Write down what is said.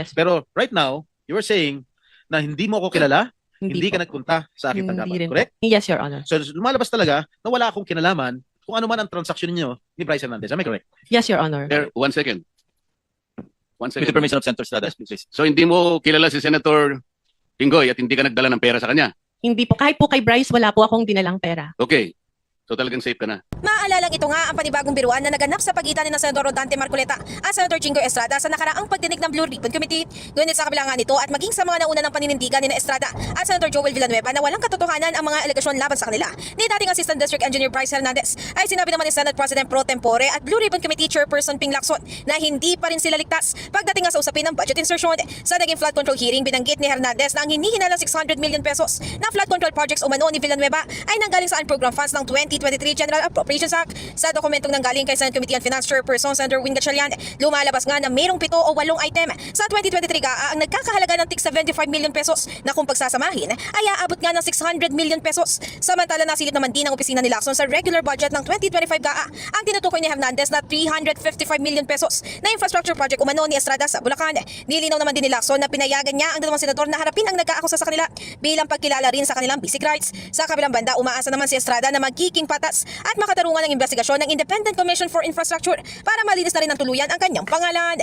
Yes. Pero right now, you were saying na hindi mo ako kilala, hindi, po. ka nagpunta sa aking Hindi tanggapan. Correct? Yes, Your Honor. So lumalabas talaga na wala akong kinalaman kung ano man ang transaksyon niyo ni Bryce Hernandez. Am I correct? Yes, Your Honor. There, one second. One With the second. permission of Senator Estrada, please. So hindi mo kilala si Senator Pinggoy at hindi ka nagdala ng pera sa kanya. Hindi po. Kahit po kay Bryce, wala po akong dinalang pera. Okay. So talagang safe ka na. Maalalang ito nga ang panibagong biruan na naganap sa pagitan ni na Senador Rodante Marcoleta at Senador Chingo Estrada sa nakaraang pagdinig ng Blue Ribbon Committee. Ngunit sa kabila nito at maging sa mga nauna ng paninindigan ni Estrada at Senador Joel Villanueva na walang katotohanan ang mga alegasyon laban sa kanila ni dating Assistant District Engineer Bryce Hernandez ay sinabi naman ni Senate President Pro Tempore at Blue Ribbon Committee Chairperson Ping Lacson na hindi pa rin sila ligtas pagdating sa usapin ng budget insertion. Sa naging flood control hearing, binanggit ni Hernandez na ang hinihinalang 600 million pesos na flood control projects umano ni Villanueva ay nanggaling sa unprogrammed funds ng 2023 General Appropriations Act. Sa dokumentong nanggaling kay Senate Committee on Finance Chairperson Senator Wing Gatchalian, lumalabas nga na mayroong pito o walong item sa 2023 GAA ang nagkakahalaga ng tig 75 million pesos na kung pagsasamahin ay aabot nga ng 600 million pesos. Samantala nasilip naman din ang opisina ni Lacson sa regular budget ng 2025 GAA ang tinutukoy ni Hernandez na 355 million pesos na infrastructure project umano ni Estrada sa Bulacan. Nilinaw naman din ni Lacson na pinayagan niya ang dalawang senador na harapin ang nag-aakusa sa kanila bilang pagkilala rin sa kanilang basic rights. Sa kabilang banda, umaasa naman si Estrada na magiging patas at makatarungan ng investigasyon ng Independent Commission for Infrastructure para malinis na rin ng tuluyan ang kanyang pangalan.